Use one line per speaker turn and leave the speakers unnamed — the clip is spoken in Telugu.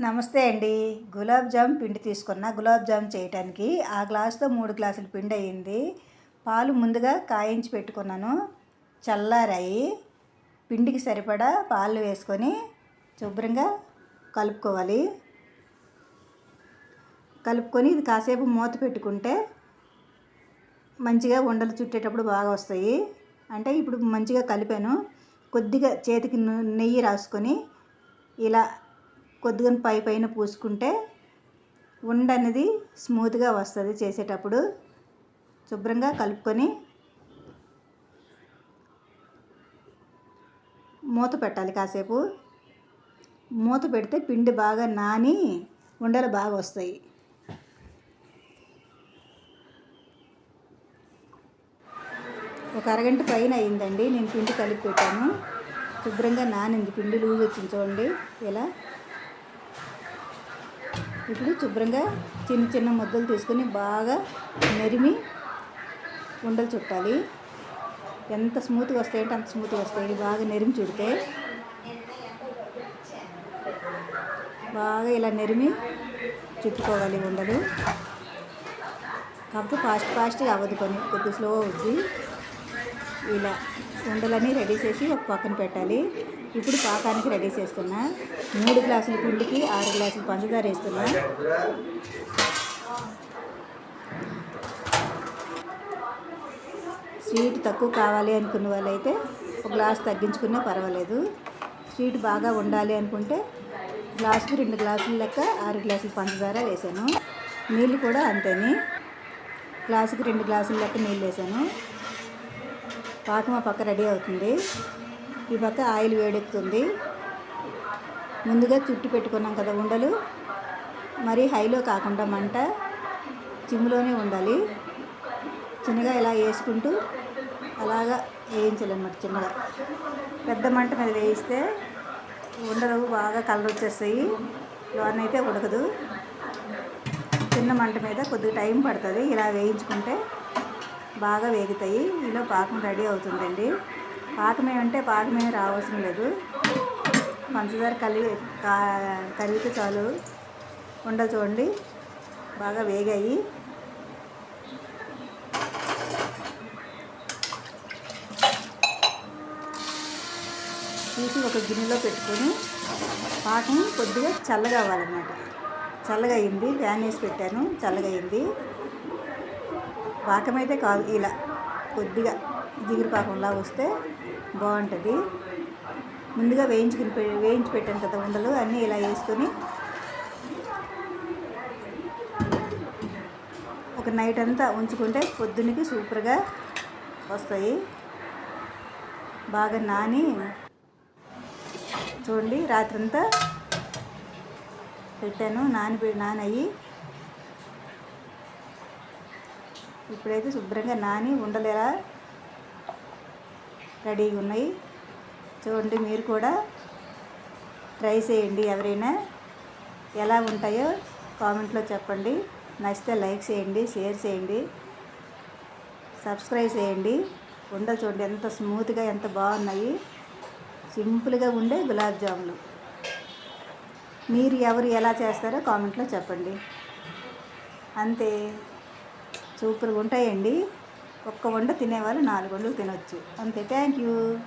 నమస్తే అండి. గులాబ్ జామ్ పిండి తీసుకున్న. గులాబ్ జామ్ చేయటానికి ఆ గ్లాస్తో మూడు గ్లాసులు పిండి అయ్యింది పాలు ముందుగా కాయించి పెట్టుకున్నాను. చల్లారాయి. పిండికి సరిపడా పాలు వేసుకొని శుభ్రంగా కలుపుకోవాలి. కలుపుకొని ఇది కాసేపు మూత పెట్టుకుంటే మంచిగా ఉండలు చుట్టేటప్పుడు బాగా వస్తాయి. అంటే ఇప్పుడు మంచిగా కలిపాను. కొద్దిగా చేతికి నెయ్యి రాసుకొని ఇలా కొద్దిగా పై పైన పూసుకుంటే ఉండ అనేది స్మూత్గా వస్తుంది చేసేటప్పుడు. శుభ్రంగా కలుపుకొని మూత పెట్టాలి కాసేపు. మూత పెడితే పిండి బాగా నాని ఉండలు బాగా వస్తాయి. ఒక అరగంట పైన అయిందండి. నేను పిండి కలిపి పెట్టాను. శుభ్రంగా నానింది. పిండి లూజ్ వచ్చింది చూడండి. ఇలా ఇప్పుడు శుభ్రంగా చిన్న చిన్న ముద్దలు తీసుకొని బాగా నెరిమి ఉండలు చుట్టాలి. ఎంత స్మూత్గా వస్తాయంటే అంత స్మూత్గా వస్తాయి. బాగా నెరిమి చుడితే బాగా ఇలా నెరిమి చుట్టుకోవాలి ఉండలు. కాబట్టి ఫాస్ట్ ఫాస్ట్గా అవ్వదు పని. కొద్దిగా స్లో అవుద్ది. ఇలా ఉండలన్నీ రెడీ చేసి ఒక పక్కన పెట్టాలి. ఇప్పుడు పాకానికి రెడీ చేస్తున్నా. మూడు గ్లాసుల పిండికి ఆరు గ్లాసులు పంచదార వేస్తున్నా. స్వీట్ తక్కువ కావాలి అనుకున్న వాళ్ళైతే ఒక గ్లాస్ తగ్గించుకున్నా పర్వాలేదు. స్వీట్ బాగా ఉండాలి అనుకుంటే గ్లాసుకి రెండు గ్లాసుల లెక్క ఆరు గ్లాసులు పంచదార వేసాను నీళ్ళు కూడా అంతేని. గ్లాసుకి రెండు గ్లాసుల లెక్క నీళ్ళు వేసాను పాకం ఆ పక్క రెడీ అవుతుంది. ఈ పక్క ఆయిల్ వేడెక్కుతుంది. ముందుగా చుట్టి పెట్టుకున్నాం కదా ఉండలు. మరి హైలో కాకుండా మంట చిమ్ములోనే ఉండాలి. చిన్నగా ఇలా వేసుకుంటూ అలాగా వేయించాలన్నమాట చిన్నగా. పెద్ద మంట మీద వేయిస్తే ఉండలు బాగా కలర్ వచ్చేస్తాయి. లోనైతే ఉడకదు. చిన్న మంట మీద కొద్దిగా టైం పడుతుంది. ఇలా వేయించుకుంటే బాగా వేగుతాయి. ఇలా పాకం రెడీ అవుతుందండి. పాకమే అంటే పాకం రావాల్సిన లేదు. పంచదార కలిగి కరిగితే చాలు. ఉండలు చూడండి. బాగా వేగాయి. తీసి ఒక గిన్నెలో పెట్టుకొని పాకం కొద్దిగా చల్లగా అవ్వాలన్నమాట చల్లగా అయింది ఫ్యాన్ వేసి పెట్టాను. చల్లగా అయింది పాకమైతే కాదు. ఇలా కొద్దిగా జిగురు పాకంలా వస్తే బాగుంటుంది. ముందుగా వేయించుకుని వేయించి పెట్టాను కదా ఉండలు అన్నీ ఇలా వేసుకొని ఒక నైట్ అంతా ఉంచుకుంటే పొద్దున్నకి సూపర్గా వస్తాయి. బాగా నాని చూడండి రాత్రంతా పెట్టాను నాని నానయ్యి. ఇప్పుడైతే శుభ్రంగా నాని ఉండలేరా? రెడీగా ఉన్నాయి. చూడండి మీరు కూడా ట్రై చేయండి ఎవరైనా ఎలా ఉంటాయో కామెంట్లో చెప్పండి. నచ్చితే లైక్ చేయండి షేర్ చేయండి సబ్స్క్రైబ్ చేయండి. ఉండలు చూడండి ఎంత స్మూత్గా ఎంత బాగున్నాయి. సింపుల్గా ఉండే గులాబ్ జాములు. మీరు ఎవరు ఎలా చేస్తారో కామెంట్లో చెప్పండి. అంతే. సూపర్గా ఉంటాయండి. ఒక్క వండ తినేవాళ్ళు నాలుగు వండలు తినొచ్చు. అంతే. Thank you.